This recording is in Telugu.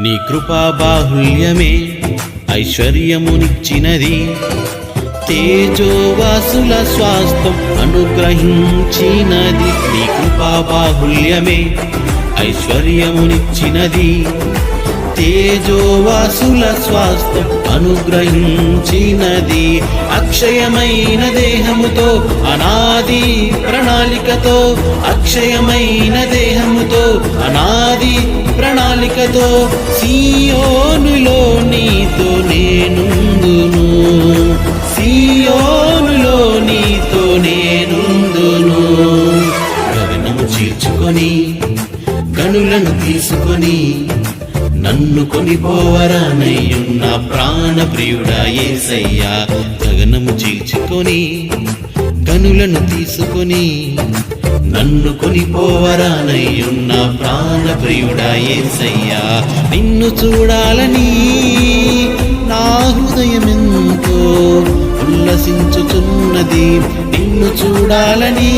నీ కృపా బాహుల్యమే ఐశ్వర్యమునిచ్చినది. తేజోవాసుల స్వాస్థం అనుగ్రహించినది. నీ కృపా బాహుల్యమే ఐశ్వర్యమునిచ్చినది. తేజోవాసుల స్వాస్థం అనుగ్రహించినది. అక్షయమైన దేహముతో అనాది ప్రణాళికతో అక్షయమైన దేహముతో అనాది ప్రణాళికతో సియోనులో నీతో నేనుందును. సియోనులో నీతో నేనుందును. గగనము చీల్చుకొని గనులను తీసుకొని నన్ను కొనిపోవరానయ్యున్న ప్రాణ ప్రియుడా ఏసయ్యా. గగనము చీల్చుకొని గనులను తీసుకొని నన్ను కొనిపోవరానయ్యున్న ప్రాణ ప్రియుడా ఏసయ్యా. నిన్ను చూడాలని నా హృదయమెంతో ఉల్లసించుచున్నది నిన్ను చూడాలని